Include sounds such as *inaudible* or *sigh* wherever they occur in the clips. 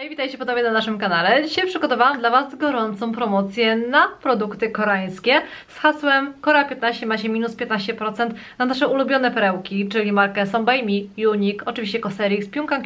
Hej, witajcie ponownie na naszym kanale. Dzisiaj przygotowałam dla Was gorącą promocję na produkty koreańskie z hasłem Korea15 macie minus 15% na nasze ulubione perełki, czyli markę Sonbay Me, Unique, oczywiście Cosrx, Pyongkang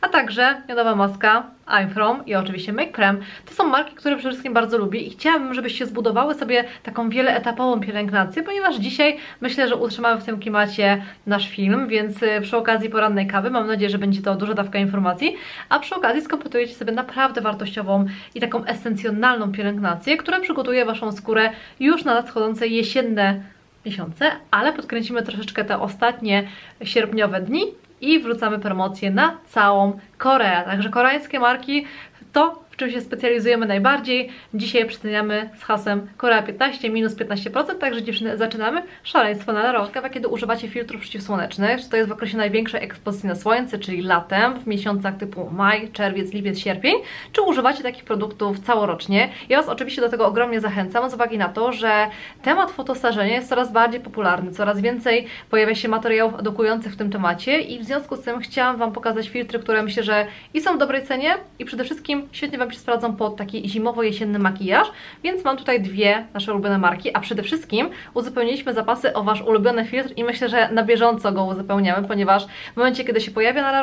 a także miodowa maska I'm From i oczywiście Make Prem. To są marki, które przede wszystkim bardzo lubię i chciałabym, żebyście zbudowały sobie taką wieloetapową pielęgnację, ponieważ dzisiaj myślę, że utrzymamy w tym klimacie nasz film, więc y, przy okazji porannej kawy mam nadzieję, że będzie to duża dawka informacji, a przy okazji skompletujecie sobie naprawdę wartościową i taką esencjonalną pielęgnację, która przygotuje Waszą skórę już na nadchodzące jesienne miesiące, ale podkręcimy troszeczkę te ostatnie sierpniowe dni i wrzucamy promocję na całą Koreę. Także koreańskie marki to czym się specjalizujemy najbardziej. Dzisiaj przeceniamy z hasłem Korea 15 minus 15%, także dziewczyny zaczynamy szaleństwo na rok. Ciekawe, kiedy używacie filtrów przeciwsłonecznych, czy to jest w okresie największej ekspozycji na słońce, czyli latem, w miesiącach typu maj, czerwiec, lipiec, sierpień, czy używacie takich produktów całorocznie. Ja Was oczywiście do tego ogromnie zachęcam, z uwagi na to, że temat fotostarzenia jest coraz bardziej popularny, coraz więcej pojawia się materiałów edukujących w tym temacie i w związku z tym chciałam Wam pokazać filtry, które myślę, że i są w dobrej cenie i przede wszystkim świetnie Wam się sprawdzą pod taki zimowo-jesienny makijaż, więc mam tutaj dwie nasze ulubione marki, a przede wszystkim uzupełniliśmy zapasy o Wasz ulubiony filtr i myślę, że na bieżąco go uzupełniamy, ponieważ w momencie, kiedy się pojawia na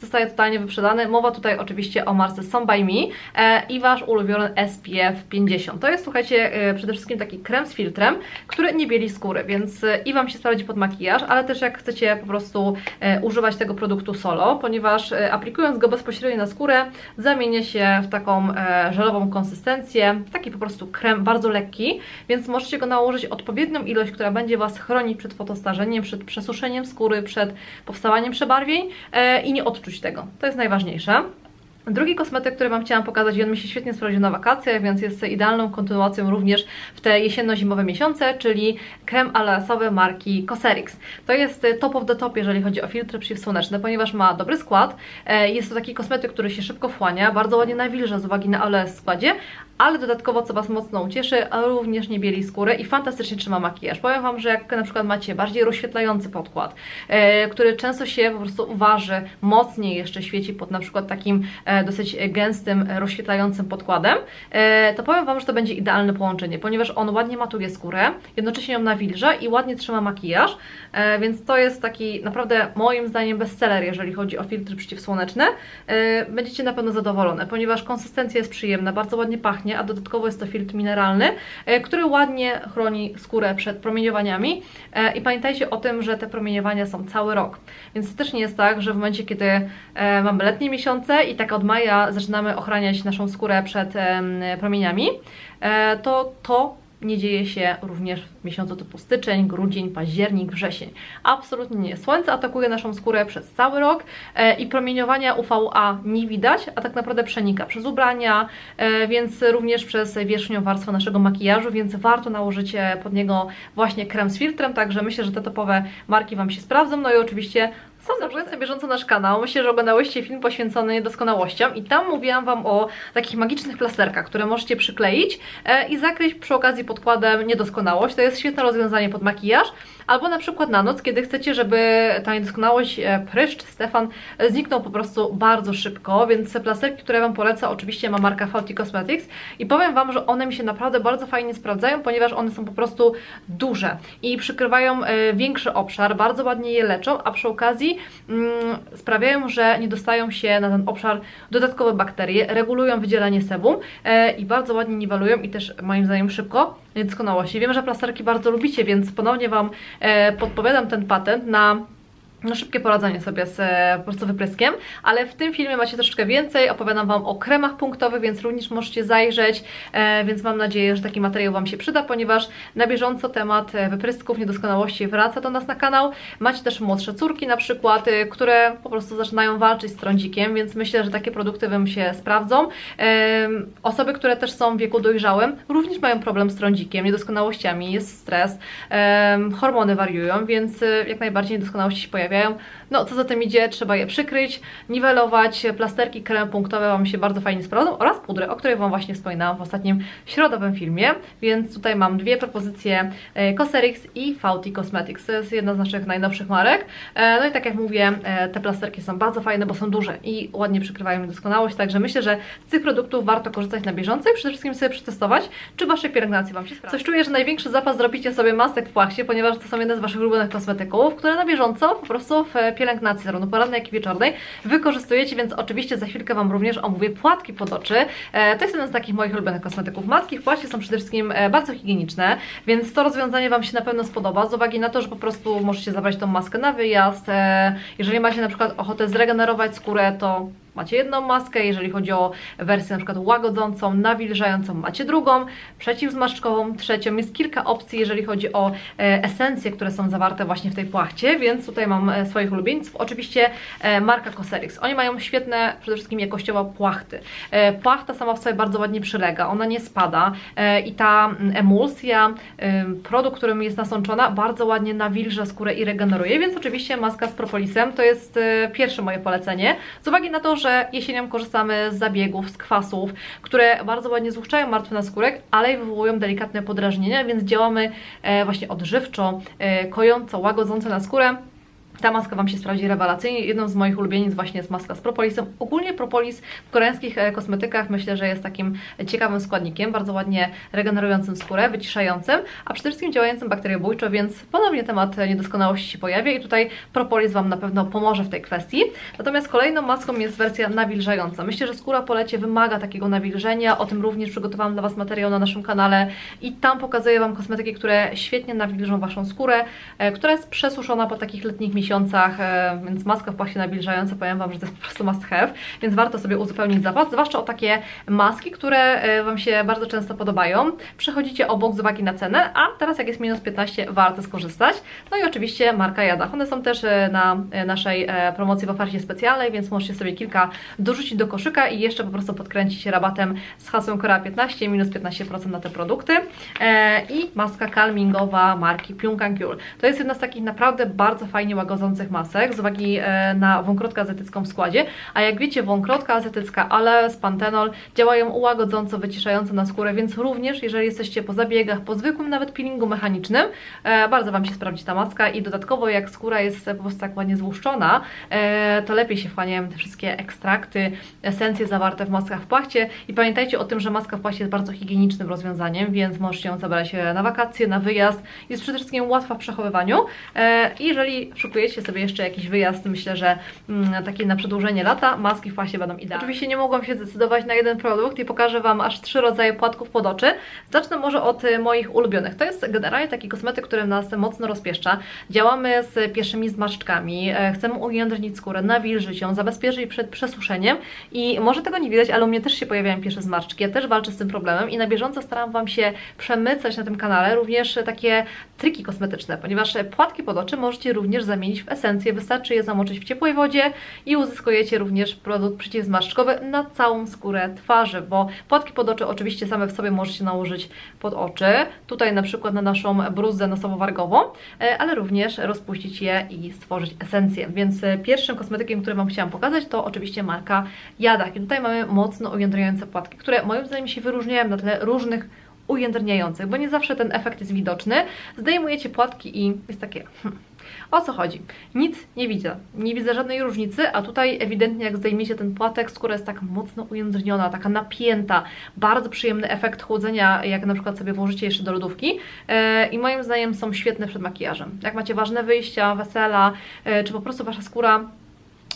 zostaje totalnie wyprzedany. Mowa tutaj oczywiście o marce Some By Me e, i Wasz ulubiony SPF 50. To jest, słuchajcie, e, przede wszystkim taki krem z filtrem, który nie bieli skóry, więc e, i Wam się sprawdzi pod makijaż, ale też jak chcecie po prostu używać tego produktu solo, ponieważ aplikując go bezpośrednio na skórę, zamienia się w taką e, żelową konsystencję, taki po prostu krem bardzo lekki, więc możecie go nałożyć odpowiednią ilość, która będzie Was chronić przed fotostarzeniem, przed przesuszeniem skóry, przed powstawaniem przebarwień e, i nie odczuć tego. To jest najważniejsze. Drugi kosmetyk, który Wam chciałam pokazać i on mi się świetnie sprawdził na wakacje, więc jest idealną kontynuacją również w te jesienno-zimowe miesiące, czyli krem alasowy marki Cosrx. To jest y, top of the top, jeżeli chodzi o filtry przeciwsłoneczne, ponieważ ma dobry skład. E, Jest to taki kosmetyk, który się szybko wchłania, bardzo ładnie nawilża z uwagi na oleę w składzie, ale dodatkowo, co Was mocno ucieszy, również nie bieli skórę i fantastycznie trzyma makijaż. Powiem Wam, że jak na przykład macie bardziej rozświetlający podkład, e, który często się po prostu uważy, mocniej jeszcze świeci pod na przykład takim e, dosyć gęstym, rozświetlającym podkładem, e, to powiem Wam, że to będzie idealne połączenie, ponieważ on ładnie matuje skórę, jednocześnie ją nawilża i ładnie trzyma makijaż, e, więc to jest taki naprawdę moim zdaniem bestseller, jeżeli chodzi o filtry przeciwsłoneczne. E, Będziecie na pewno zadowolone, ponieważ konsystencja jest przyjemna, bardzo ładnie pachnie, a dodatkowo jest to filtr mineralny, e, który ładnie chroni skórę przed promieniowaniami. E, i pamiętajcie o tym, że te promieniowania są cały rok, więc to też nie jest tak, że w momencie, kiedy e, mamy letnie miesiące i tak od maja zaczynamy ochraniać naszą skórę przed promieniami, to to nie dzieje się również w miesiącu typu styczeń, grudzień, październik, wrzesień. Absolutnie nie. Słońce atakuje naszą skórę przez cały rok e, i promieniowania UVA nie widać, a tak naprawdę przenika przez ubrania, e, więc również przez wierzchnią warstwę naszego makijażu, więc warto nałożyć e, pod niego właśnie krem z filtrem, także myślę, że te topowe marki Wam się sprawdzą. No i oczywiście Subskrybując na bieżąco nasz kanał, myślę, że oglądałyście film poświęcony niedoskonałościom i tam mówiłam Wam o takich magicznych plasterkach, które możecie przykleić e, i zakryć przy okazji podkładem niedoskonałość. To jest świetne rozwiązanie pod makijaż, albo na przykład na noc, kiedy chcecie, żeby ta niedoskonałość, e, pryszcz, Stefan, e, zniknął po prostu bardzo szybko, więc te plasterki, które Wam polecę, oczywiście ma marka Fauty Cosmetics. I powiem Wam, że one mi się naprawdę bardzo fajnie sprawdzają, ponieważ one są po prostu duże i przykrywają większy obszar, bardzo ładnie je leczą, a przy okazji mm, sprawiają, że nie dostają się na ten obszar dodatkowe bakterie, regulują wydzielanie sebum e, i bardzo ładnie niwelują i też moim zdaniem szybko niedoskonałości. Wiem, że plasterki bardzo lubicie, więc ponownie Wam e, podpowiadam ten patent na no, szybkie poradzenie sobie z e, po prostu wypryskiem, ale w tym filmie macie troszeczkę więcej, opowiadam Wam o kremach punktowych, więc również możecie zajrzeć, e, więc mam nadzieję, że taki materiał Wam się przyda, ponieważ na bieżąco temat e, wyprysków, niedoskonałości wraca do nas na kanał. Macie też młodsze córki na przykład, e, które po prostu zaczynają walczyć z trądzikiem, więc myślę, że takie produkty Wam się sprawdzą. E, Osoby, które też są w wieku dojrzałym, również mają problem z trądzikiem, niedoskonałościami, jest stres, e, hormony wariują, więc e, jak najbardziej niedoskonałości się pojawiają No, co za tym idzie, trzeba je przykryć, niwelować, plasterki krem punktowe Wam się bardzo fajnie sprawdzą oraz pudrę, o której Wam właśnie wspominałam w ostatnim środowym filmie, więc tutaj mam dwie propozycje e, Cosrx i Fauti Cosmetics, to jest jedna z naszych najnowszych marek, E, no i tak jak mówię, e, te plasterki są bardzo fajne, bo są duże i ładnie przykrywają niedoskonałość, także myślę, że z tych produktów warto korzystać na bieżąco i przede wszystkim sobie przetestować, czy Waszej pielęgnacji Wam się sprawdza. Coś czuję, że największy zapas zrobicie sobie masek w płachcie, ponieważ to są jedne z Waszych ulubionych kosmetyków, które na bieżąco po prostu w pielęgnacji, zarówno porannej, jak i wieczornej, wykorzystujecie, więc oczywiście za chwilkę Wam również omówię płatki pod oczy. E, to jest jeden z takich moich ulubionych kosmetyków. Maski w płacie są przede wszystkim e, bardzo higieniczne, więc to rozwiązanie Wam się na pewno spodoba, z uwagi na to, że po prostu możecie zabrać tą maskę na wyjazd. E, jeżeli macie na przykład ochotę zregenerować skórę, to macie jedną maskę, jeżeli chodzi o wersję na przykład łagodzącą, nawilżającą, macie drugą, przeciwzmarszczkową, trzecią. Jest kilka opcji, jeżeli chodzi o e, esencje, które są zawarte właśnie w tej płachcie, więc tutaj mam e, swoich ulubieńców. Oczywiście e, marka Cosrx. Oni mają świetne, przede wszystkim jakościowo płachty. Płachta sama w sobie bardzo ładnie przylega, ona nie spada i ta mm, emulsja, produkt, którym jest nasączona, bardzo ładnie nawilża skórę i regeneruje, więc oczywiście maska z propolisem to jest pierwsze moje polecenie. Z uwagi na to, że jesienią korzystamy z zabiegów, z kwasów, które bardzo ładnie złuszczają martwy naskórek, ale i wywołują delikatne podrażnienia, więc działamy e, właśnie odżywczo, e, kojąco, łagodząco na skórę. Ta maska Wam się sprawdzi rewelacyjnie. Jedną z moich ulubienic właśnie jest maska z propolisem. Ogólnie propolis w koreańskich e, kosmetykach myślę, że jest takim ciekawym składnikiem, bardzo ładnie regenerującym skórę, wyciszającym, a przede wszystkim działającym bakteriobójczo, więc ponownie temat niedoskonałości się pojawia i tutaj propolis Wam na pewno pomoże w tej kwestii. Natomiast kolejną maską jest wersja nawilżająca. Myślę, że skóra po lecie wymaga takiego nawilżenia, o tym również przygotowałam dla Was materiał na naszym kanale i tam pokazuję Wam kosmetyki, które świetnie nawilżą Waszą skórę, e, która jest przesuszona po takich letnich miesiącach miesiącach, e, więc maska w płasie nawilżająca, powiem Wam, że to jest po prostu must have, więc warto sobie uzupełnić zapas, zwłaszcza o takie maski, które e, Wam się bardzo często podobają. Przechodzicie obok z uwagi na cenę, a teraz jak jest minus 15, warto skorzystać. No i oczywiście marka Jadach. One są też e, na naszej promocji w ofercie specjalnej, więc możecie sobie kilka dorzucić do koszyka i jeszcze po prostu podkręcić rabatem z hasłem Korea 15, minus 15% na te produkty. I maska calmingowa marki Pyongyang To jest jedna z takich naprawdę bardzo fajnie łagodzących łagodzących masek z uwagi e, na wąkrotkę azetycką w składzie, a jak wiecie wąkrotka azetycka, ale z pantenol działają łagodząco, wyciszająco na skórę, więc również jeżeli jesteście po zabiegach, po zwykłym nawet peelingu mechanicznym, e, bardzo Wam się sprawdzi ta maska i dodatkowo jak skóra jest po prostu tak ładnie złuszczona, e, to lepiej się wchłaniają te wszystkie ekstrakty, esencje zawarte w maskach w płachcie. I pamiętajcie o tym, że maska w płachcie jest bardzo higienicznym rozwiązaniem, więc możecie ją zabrać na wakacje, na wyjazd, jest przede wszystkim łatwa w przechowywaniu. I jeżeli szukujecie sobie jeszcze jakiś wyjazd, myślę, że mm, takie na przedłużenie lata, maski w pasie będą idealne. Oczywiście nie mogłam się zdecydować na jeden produkt i pokażę Wam aż trzy rodzaje płatków pod oczy. Zacznę może od y, moich ulubionych. To jest generalnie taki kosmetyk, który nas mocno rozpieszcza. Działamy z pierwszymi zmarszczkami, e, chcemy ujędrnić skórę, nawilżyć ją, zabezpieczyć przed przesuszeniem i może tego nie widać, ale u mnie też się pojawiają pierwsze zmarszczki. Ja też walczę z tym problemem i na bieżąco staram Wam się przemycać na tym kanale również takie triki kosmetyczne, ponieważ płatki pod oczy możecie również zamienić w esencję. Wystarczy je zamoczyć w ciepłej wodzie i uzyskujecie również produkt przeciwzmarszczkowy na całą skórę twarzy, bo płatki pod oczy oczywiście same w sobie możecie nałożyć pod oczy, tutaj na przykład na naszą bruzę nosowo-wargową, e, ale również rozpuścić je i stworzyć esencję. Więc e, pierwszym kosmetykiem, który Wam chciałam pokazać, to oczywiście marka Jadak. I tutaj mamy mocno ujędrniające płatki, które moim zdaniem się wyróżniają na tle różnych ujędrniających, bo nie zawsze ten efekt jest widoczny. Zdejmujecie płatki i jest takie... Hmm, o co chodzi? Nic nie widzę. Nie widzę żadnej różnicy, a tutaj ewidentnie jak zdejmiecie ten płatek, skóra jest tak mocno ujędrniona, taka napięta. Bardzo przyjemny efekt chłodzenia, jak na przykład sobie włożycie jeszcze do lodówki. Yy, I moim zdaniem są świetne przed makijażem. Jak macie ważne wyjścia, wesela, yy, czy po prostu Wasza skóra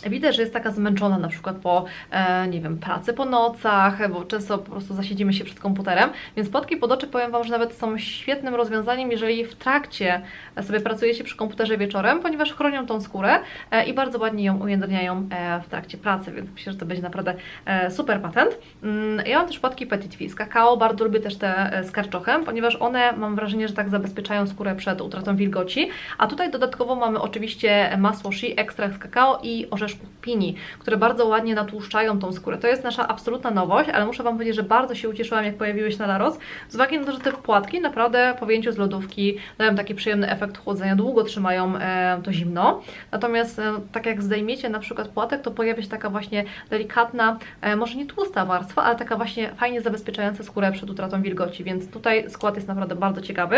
Widzę, że jest taka zmęczona na przykład po, e, nie wiem, pracy po nocach, bo często po prostu zasiedzimy się przed komputerem, więc potki pod oczy powiem Wam, że nawet są świetnym rozwiązaniem, jeżeli w trakcie sobie pracujecie przy komputerze wieczorem, ponieważ chronią tą skórę e, i bardzo ładnie ją ujędrniają e, w trakcie pracy, więc myślę, że to będzie naprawdę e, super patent. Mm, ja mam też potki Petit Fizz kakao, bardzo lubię też te e, z karczochem, ponieważ one mam wrażenie, że tak zabezpieczają skórę przed utratą wilgoci, a tutaj dodatkowo mamy oczywiście masło Shi, ekstrakt z kakao i orzeszki promieniuszków Pini, które bardzo ładnie natłuszczają tą skórę. To jest nasza absolutna nowość, ale muszę Wam powiedzieć, że bardzo się ucieszyłam, jak pojawiły się na Laros, z uwagi na to, że te płatki naprawdę po wyjęciu z lodówki dają taki przyjemny efekt chłodzenia, długo trzymają e, to zimno. Natomiast e, tak jak zdejmiecie na przykład płatek, to pojawia się taka właśnie delikatna, e, może nie tłusta warstwa, ale taka właśnie fajnie zabezpieczająca skórę przed utratą wilgoci, więc tutaj skład jest naprawdę bardzo ciekawy.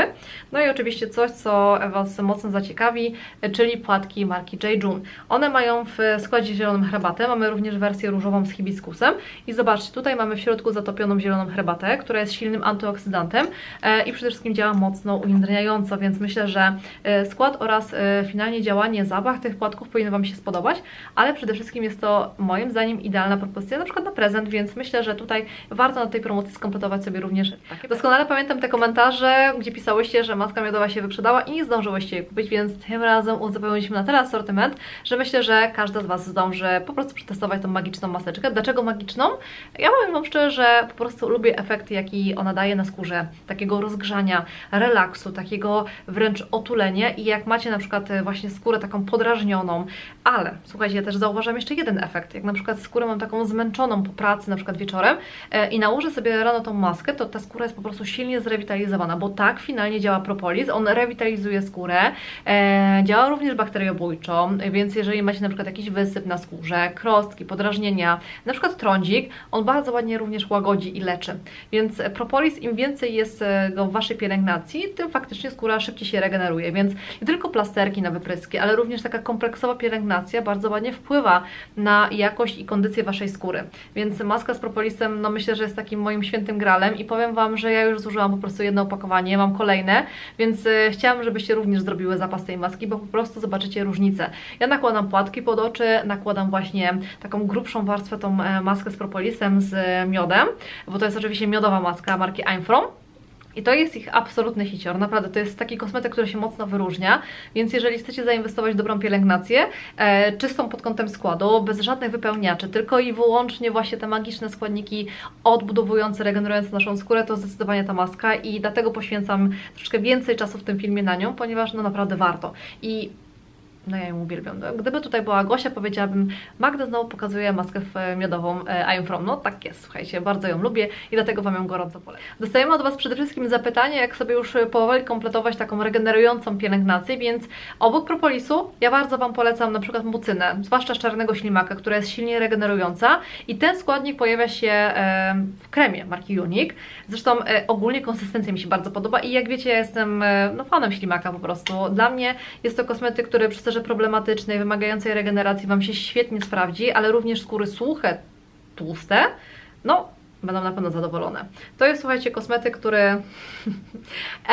No i oczywiście coś, co Was mocno zaciekawi, czyli płatki marki J. June. One mają w składzie zieloną herbatę, mamy również wersję różową z hibiskusem. I zobaczcie, tutaj mamy w środku zatopioną zieloną herbatę, która jest silnym antyoksydantem e, i przede wszystkim działa mocno ujędrniająco, więc myślę, że e, skład oraz e, finalnie działanie, zapach tych płatków powinien Wam się spodobać, ale przede wszystkim jest to moim zdaniem idealna propozycja na przykład na prezent, więc myślę, że tutaj warto na tej promocji skompletować sobie również. Takie. Doskonale pamiętam te komentarze, gdzie pisałyście, że maska miodowa się wyprzedała i nie zdążyłyście jej kupić, więc tym razem uzupełniliśmy na tyle asortyment, że myślę, że każda z Was zdąży po prostu przetestować tą magiczną maseczkę. Dlaczego magiczną? Ja powiem Wam szczerze, że po prostu lubię efekt, jaki ona daje na skórze, takiego rozgrzania, relaksu, takiego wręcz otulenia i jak macie na przykład e, właśnie skórę taką podrażnioną, ale słuchajcie, ja też zauważam jeszcze jeden efekt, jak na przykład skórę mam taką zmęczoną po pracy, na przykład wieczorem e, i nałożę sobie rano tą maskę, to ta skóra jest po prostu silnie zrewitalizowana, bo tak finalnie działa propolis, on rewitalizuje skórę, e, działa również bakteriobójczo, więc jeżeli macie na przykład jakiś wysyp na skórze, krostki, podrażnienia, na przykład trądzik, on bardzo ładnie również łagodzi i leczy. Więc propolis, im więcej jest e, go w Waszej pielęgnacji, tym faktycznie skóra szybciej się regeneruje. Więc nie tylko plasterki na wypryski, ale również taka kompleksowa pielęgnacja bardzo ładnie wpływa na jakość i kondycję Waszej skóry. Więc maska z propolisem, no myślę, że jest takim moim świętym gralem i powiem Wam, że ja już zużyłam po prostu jedno opakowanie, mam kolejne, więc e, chciałam, żebyście również zrobiły zapas tej maski, bo po prostu zobaczycie różnicę. Ja nakładam płatki pod oczy, nakładam właśnie taką grubszą warstwę, tą e, maskę z propolisem z miodem, bo to jest oczywiście miodowa maska marki I'm From. I to jest ich absolutny hicior, naprawdę to jest taki kosmetyk, który się mocno wyróżnia, więc jeżeli chcecie zainwestować w dobrą pielęgnację, e, czystą pod kątem składu, bez żadnych wypełniaczy, tylko i wyłącznie właśnie te magiczne składniki odbudowujące, regenerujące naszą skórę, to zdecydowanie ta maska i dlatego poświęcam troszkę więcej czasu w tym filmie na nią, ponieważ no naprawdę warto. I no ja ją uwielbiam. Gdyby tutaj była Gosia, powiedziałabym, Magda znowu pokazuje maskę miodową e, I'm From. No tak jest, słuchajcie, bardzo ją lubię i dlatego Wam ją gorąco polecam. Dostajemy od Was przede wszystkim zapytanie, jak sobie już powoli kompletować taką regenerującą pielęgnację, więc obok propolisu ja bardzo Wam polecam na przykład mucynę, zwłaszcza z czarnego ślimaka, która jest silnie regenerująca i ten składnik pojawia się w kremie marki Unique. Zresztą e, ogólnie konsystencja mi się bardzo podoba i jak wiecie, ja jestem e, no, fanem ślimaka po prostu. Dla mnie jest to kosmetyk, który przez sterze problematycznej, wymagającej regeneracji Wam się świetnie sprawdzi, ale również skóry suche, tłuste, no będą na pewno zadowolone. To jest, słuchajcie, kosmetyk, który *laughs*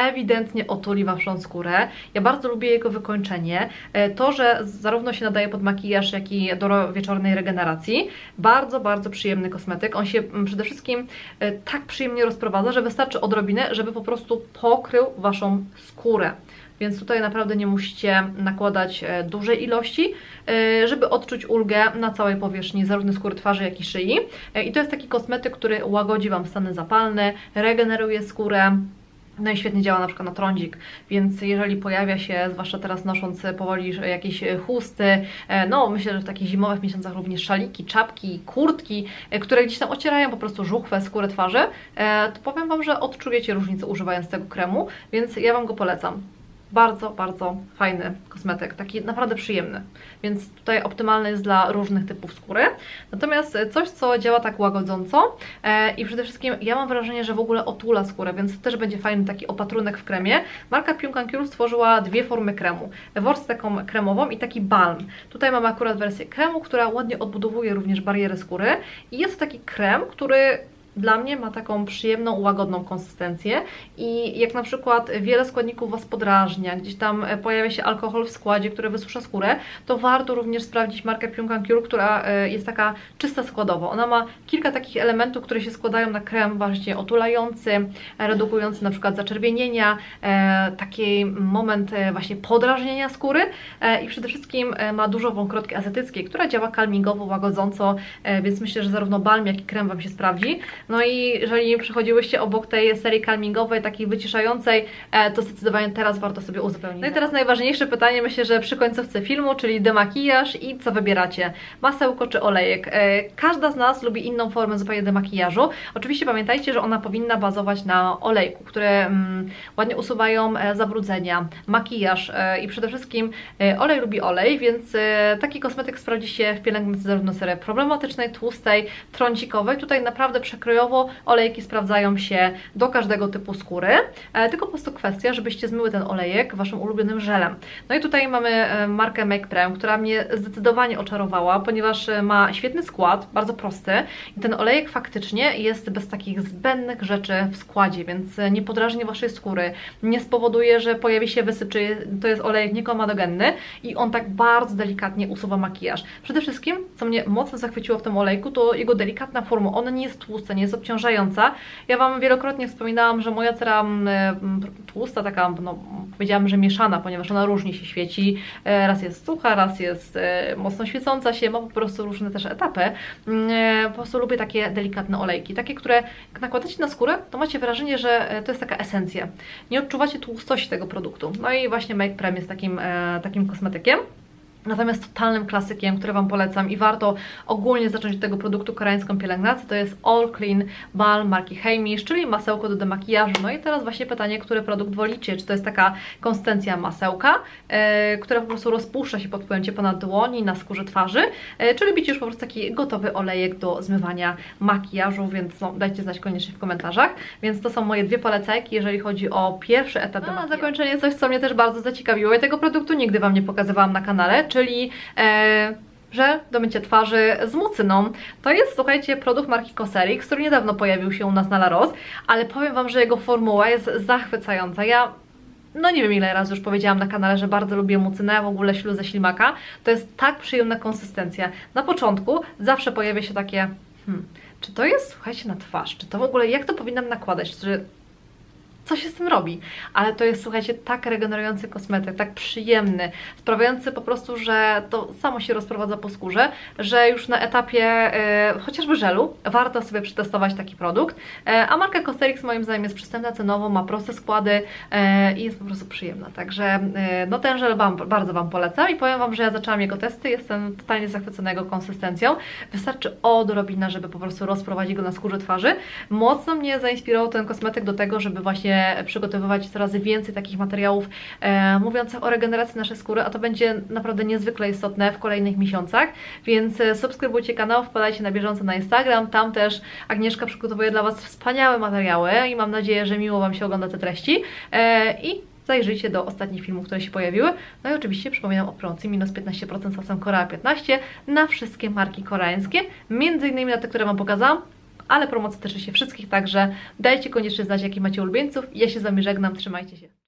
ewidentnie otuli Waszą skórę. Ja bardzo lubię jego wykończenie. E, to, że zarówno się nadaje pod makijaż, jak i do wieczornej regeneracji. Bardzo, bardzo przyjemny kosmetyk. On się mm, przede wszystkim e, tak przyjemnie rozprowadza, że wystarczy odrobinę, żeby po prostu pokrył Waszą skórę więc tutaj naprawdę nie musicie nakładać e, dużej ilości, e, żeby odczuć ulgę na całej powierzchni zarówno skóry twarzy, jak i szyi. E, I to jest taki kosmetyk, który łagodzi Wam stany zapalne, regeneruje skórę, no i świetnie działa na przykład na trądzik, więc jeżeli pojawia się, zwłaszcza teraz nosząc powoli jakieś chusty, no myślę, że w takich zimowych miesiącach również szaliki, czapki, kurtki, które gdzieś tam ocierają po prostu żuchwę, skórę twarzy, to powiem Wam, że odczujecie różnicę używając tego kremu, więc ja Wam go polecam. Bardzo, bardzo fajny kosmetyk, taki naprawdę przyjemny, więc tutaj optymalny jest dla różnych typów skóry. Natomiast coś, co działa tak łagodząco e, i przede wszystkim ja mam wrażenie, że w ogóle otula skórę, więc to też będzie fajny taki opatrunek w kremie. Marka Cure stworzyła dwie formy kremu. Wersję taką kremową i taki balm. Tutaj mamy akurat wersję kremu, która ładnie odbudowuje również barierę skóry i jest to taki krem, który dla mnie ma taką przyjemną, łagodną konsystencję i jak na przykład wiele składników Was podrażnia, gdzieś tam e, pojawia się alkohol w składzie, który wysusza skórę, to warto również sprawdzić markę Pyung Cure, która e, jest taka czysta składowo. Ona ma kilka takich elementów, które się składają na krem właśnie otulający, redukujący na przykład zaczerwienienia, e, taki moment właśnie podrażnienia skóry i przede wszystkim ma dużo wąkrotki azetyckiej, która działa kalmingowo, łagodząco, więc myślę, że zarówno balm, jak i krem Wam się sprawdzi. No i jeżeli przechodziłyście obok tej serii calmingowej, takiej wyciszającej, e, to zdecydowanie teraz warto sobie uzupełnić. No i teraz najważniejsze pytanie, myślę, że przy końcówce filmu, czyli demakijaż i co wybieracie? Masełko czy olejek? E, Każda z nas lubi inną formę zupełnie demakijażu. Oczywiście pamiętajcie, że ona powinna bazować na olejku, które mm, ładnie usuwają e, zabrudzenia, makijaż i przede wszystkim olej lubi olej, więc taki kosmetyk sprawdzi się w pielęgnacji zarówno serii problematycznej, tłustej, trącikowej. Tutaj naprawdę olejki sprawdzają się do każdego typu skóry, e, tylko po prostu kwestia, żebyście zmyły ten olejek waszym ulubionym żelem. No i tutaj mamy e, markę Make Prem, która mnie zdecydowanie oczarowała, ponieważ e, ma świetny skład, bardzo prosty i ten olejek faktycznie jest bez takich zbędnych rzeczy w składzie, więc nie podrażni waszej skóry, nie spowoduje, że pojawi się wysyp, czy to jest olejek niekomadogenny i on tak bardzo delikatnie usuwa makijaż. Przede wszystkim, co mnie mocno zachwyciło w tym olejku, to jego delikatna forma. Ona nie jest tłusta, nie jest obciążająca. Ja Wam wielokrotnie wspominałam, że moja cera mm, mm, tłusta, taka, no, powiedziałam, że mieszana, ponieważ ona różnie się świeci. E, Raz jest sucha, raz jest e, mocno świecąca się, ma po prostu różne też etapy. Mm, e, Po prostu lubię takie delikatne olejki, takie, które jak nakładacie na skórę, to macie wrażenie, że to jest taka esencja. Nie odczuwacie tłustości tego produktu. No i właśnie Make Prem jest takim, takim kosmetykiem. Natomiast totalnym klasykiem, który Wam polecam i warto ogólnie zacząć od tego produktu koreańską pielęgnację, to jest All Clean Balm marki Heimish, czyli masełko do demakijażu. No i teraz właśnie pytanie, który produkt wolicie? Czy to jest taka konsystencja masełka, e, która po prostu rozpuszcza się pod wpływem ciepła na dłoni, na skórze twarzy, e, czy lubicie już po prostu taki gotowy olejek do zmywania makijażu, więc no, dajcie znać koniecznie w komentarzach. Więc to są moje dwie polecajki, jeżeli chodzi o pierwszy etap no, na zakończenie coś, co mnie też bardzo zaciekawiło. Ja tego produktu nigdy Wam nie pokazywałam na kanale, czyli e, żel do mycia twarzy z mucyną. To jest, słuchajcie, produkt marki Cosrx, który niedawno pojawił się u nas na La Rose, ale powiem Wam, że jego formuła jest zachwycająca. Ja no nie wiem ile razy już powiedziałam na kanale, że bardzo lubię mucynę, w ogóle śluzę ślimaka. To jest tak przyjemna konsystencja. Na początku zawsze pojawia się takie, hmm, czy to jest, słuchajcie, na twarz, czy to w ogóle, jak to powinnam nakładać, czy co się z tym robi. Ale to jest, słuchajcie, tak regenerujący kosmetyk, tak przyjemny, sprawiający po prostu, że to samo się rozprowadza po skórze, że już na etapie e, chociażby żelu warto sobie przetestować taki produkt. E, a marka Cosrx moim zdaniem jest przystępna cenowo, ma proste składy e, i jest po prostu przyjemna. Także no ten żel wam, bardzo Wam polecam i powiem Wam, że ja zaczęłam jego testy, jestem totalnie zachwycona jego konsystencją. Wystarczy odrobina, żeby po prostu rozprowadzić go na skórze twarzy. Mocno mnie zainspirował ten kosmetyk do tego, żeby właśnie przygotowywać coraz więcej takich materiałów e, mówiących o regeneracji naszej skóry, a to będzie naprawdę niezwykle istotne w kolejnych miesiącach, więc e, subskrybujcie kanał, wpadajcie na bieżąco na Instagram, tam też Agnieszka przygotowuje dla Was wspaniałe materiały i mam nadzieję, że miło Wam się ogląda te treści. E, i zajrzyjcie do ostatnich filmów, które się pojawiły. No i oczywiście przypominam o promocji minus 15% z hasłem Korea 15 na wszystkie marki koreańskie, między innymi na te, które Wam pokazałam, ale promocja tyczy się wszystkich, także dajcie koniecznie znać, jakich macie ulubieńców. Ja się z Wami żegnam, trzymajcie się.